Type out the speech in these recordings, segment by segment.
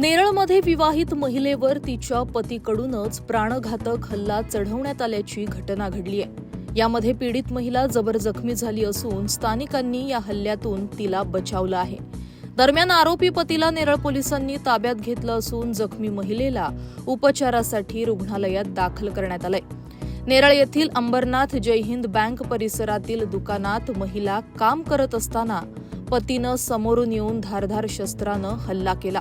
नेरळमध्ये विवाहित महिलेवर तिच्या पतीकडूनच प्राणघातक हल्ला चढवण्यात आल्याची घटना घडली आहे. यामध्ये पीडित महिला जबर जखमी झाली असून स्थानिकांनी या हल्ल्यातून तिला बचावलं आहे. दरम्यान आरोपी पतीला नेरळ पोलिसांनी ताब्यात घेतलं असून जखमी महिलेला उपचारासाठी रुग्णालयात दाखल करण्यात आलंय. नेरळ येथील अंबरनाथ जयहिंद बँक परिसरातील दुकानात महिला काम करत असताना पतीनं समोरून येऊन धारधार शस्त्रानं हल्ला केला.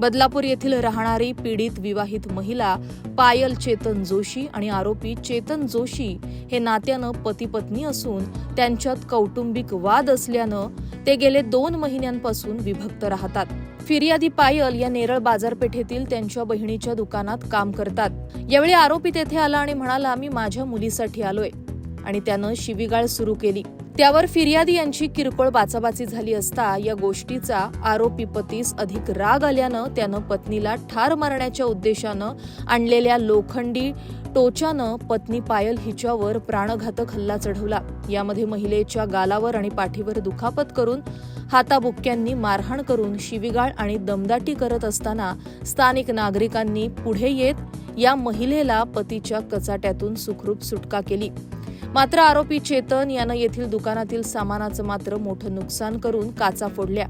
बदलापूर येथील राहणारी पीडित विवाहित महिला पायल चेतन जोशी आणि आरोपी चेतन जोशी हे नात्यानं पती पत्नी असून त्यांच्यात कौटुंबिक वाद असल्यानं ते गेले दोन महिन्यांपासून विभक्त राहतात. फिर्यादी पायल या नेरळ बाजारपेठेतील त्यांच्या बहिणीच्या दुकानात काम करतात. यावेळी आरोपी तेथे आला आणि म्हणाला मी माझ्या मुलीसाठी आलोय. आणि त्यानं शिवीगाळ सुरू केली. त्यावर फिर्यादी यांची किरकोळ बाचाबाची झाली असता या गोष्टीचा आरोपी पतीस अधिक राग आल्यानं त्यानं पत्नीला ठार मारण्याच्या उद्देशानं आणलेल्या लोखंडी टोचानं पत्नी पायल हिच्यावर प्राणघातक हल्ला चढवला. यामध्ये महिलेच्या गालावर आणि पाठीवर दुखापत करून हाताबुक्क्यांनी मारहाण करून शिवीगाळ आणि दमदाटी करत असताना स्थानिक नागरिकांनी पुढे येत या महिलेला पतीच्या कचाट्यातून सुखरूप सुटका केली. मात्र आरोपी चेतन यानं येथील दुकानातील सामानाचं मात्र मोठं नुकसान करून काचा फोडल्या.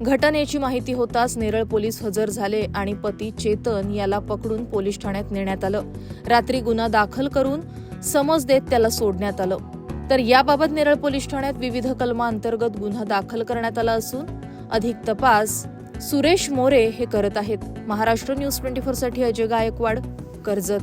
घटनेची माहिती होताच नेरळ पोलीस हजर झाले आणि पती चेतन याला पकडून पोलीस ठाण्यात नेण्यात आलं. रात्री गुन्हा दाखल करून समज देत त्याला सोडण्यात आलं. तर याबाबत नेरळ पोलीस ठाण्यात विविध कलमांतर्गत गुन्हा दाखल करण्यात आला असून अधिक तपास सुरेश मोरे हे करत आहेत. महाराष्ट्र न्यूज ट्वेंटी फोरसाठी अजय गायकवाड कर्जत.